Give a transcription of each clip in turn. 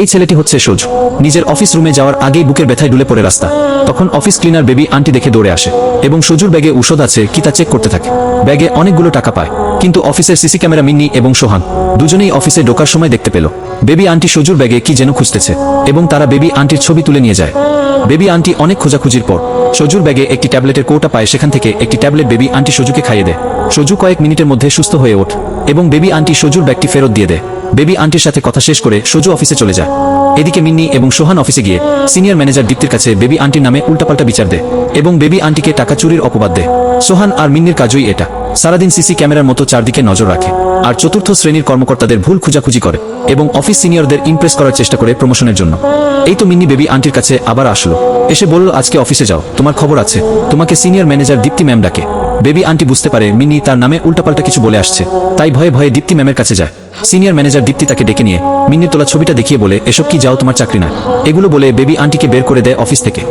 এই ছেলেটি হচ্ছে সোজ নিজের অফিস রুমে যাওয়ার আগেই বুকের ব্যথায় ডুলে পড়ে রাস্তা। তখন অফিস ক্লিনার বেবি আন্টি দেখে দৌড়ে আসে এবং সজুর ব্যাগে ঔষধ আছে কি তা চেক করতে থাকে। ব্যাগে অনেকগুলো টাকা পায়, কিন্তু অফিসের সিসি ক্যামেরা মিন্নি এবং সোহান দুজনেই অফিসে ঢোকার সময় দেখতে পেল। বেবি আন্টি সজুর ব্যাগে কি যেন খুঁজতেছে এবং তারা বেবি আন্টির ছবি তুলে নিয়ে যায়। বেবি আন্টি অনেক খোঁজাখুঁজির পর সজুর ব্যাগে একটি ট্যাবলেটের কৌটা পায়, সেখান থেকে একটি ট্যাবলেট বেবি আন্টি সজুকে খাইয়ে দেয়। সজু কয়েক মিনিটের মধ্যে সুস্থ হয়ে ওঠ এবং বেবি আন্টি সজুর ব্যাগটি ফেরত দিয়ে দেয়। বেবি আন্টির সাথে কথা শেষ করে সজু অফিসে চলে যায়। এদিকে মিন্নি এবং সোহান অফিসে গিয়ে সিনিয়র ম্যানেজার দীপ্তির কাছে বেবি আন্টির নামে উল্টাপাল্টা বিচার দেয় এবং বেবি আন্টিকে টাকা চুরির অপবাদ দেয়। সোহান আর মিন্নির কাজই এটা। সারাদিন সিসি ক্যামেরার মতো চারদিকে নজর রাখে আর চতুর্থ শ্রেণির কর্মকর্তাদের ভুল খুঁজাখুঁজি করে এবং অফিস সিনিয়রদের ইমপ্রেস করার চেষ্টা করে প্রমোশনের জন্য। এই তো মিন্নি বেবি আন্টির কাছে আবার আসলো। এসে বলল, আজকে অফিসে যাও। তোমার খবর আছে। তোমাকে সিনিয়র ম্যানেজার দীপ্তি ম্যাম ডাকে। বেবি আন্টি বুঝতে পারে মিনি তার নামে উল্টাপাল্টা কিছু বলে আসছে। তাই ভয়ে ভয়ে দীপ্তি ম্যামের কাছে যায়। সিনিয়র ম্যানেজার দীপ্তি তাকে ডেকে নিয়ে মিন্নির তোলা ছবিটা দেখিয়ে বলে, এসব কি যাও তোমার চাকরি না? এগুলো বলে বেবি আন্টিকে বের করে দেয় অফিস থেকে।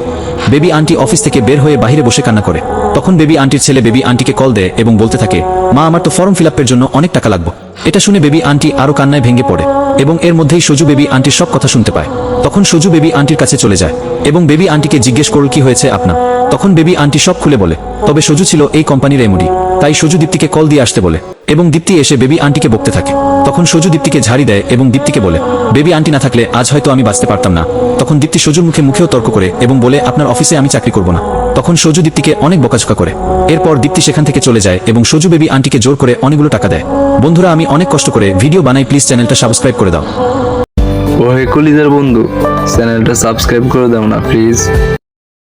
বেবি আন্টি অফিস থেকে বের হয়ে বাইরে বসে কান্না করে। তখন বেবি আন্টির ছেলে বেবি আন্টিকে কল দেয় এবং বলতে থাকে, মা, আমার তো ফর্ম ফিল জন্য অনেক টাকা লাগবে। এটা শুনে বেবি আন্টি আরও কান্নায় ভেঙে পড়ে এবং এর মধ্যেই সজু বেবি আন্টির সব কথা শুনতে পায়। তখন সজু বেবি আন্টির কাছে চলে যায় এবং বেবি আন্টিকে জিজ্ঞেস করল, কি হয়েছে আপনার? তখন বেবি আন্টি সব খুলে বলে, তবে সজু ছিল এই কোম্পানির এমডি, তাই সজু দীপ্তিকে কল দিয়ে আসতে বলে। এবং দীপ্তি এসে বেবি আন্টিকে বকতে থাকে। তখন সজু দীপ্তিকে ঝাড়ি দেয় এবং দীপ্তিকে বলে, বেবি আন্টি না থাকলে আজ হয়তো আমি বাঁচতে পারতাম না। তখন দীপ্তি সজুর মুখে মুখেও তর্ক করে এবং বলে, আপনার অফিসে আমি চাকরি করব না। তখন সজু দীপ্তিকে অনেক বকাঝকা করে। এরপর দীপ্তি সেখান থেকে চলে যায় এবং সজু বেবি আন্টিকে জোর করে অনেকগুলো টাকা দেয়। বন্ধুরা, আমি অনেক কষ্ট করে ভিডিও বানাই, প্লিজ চ্যানেলটা সাবস্ক্রাইব করে দাও। ও হে কলিজার বন্ধু, চ্যানেলটা সাবস্ক্রাইব করে দাও না, প্লিজ।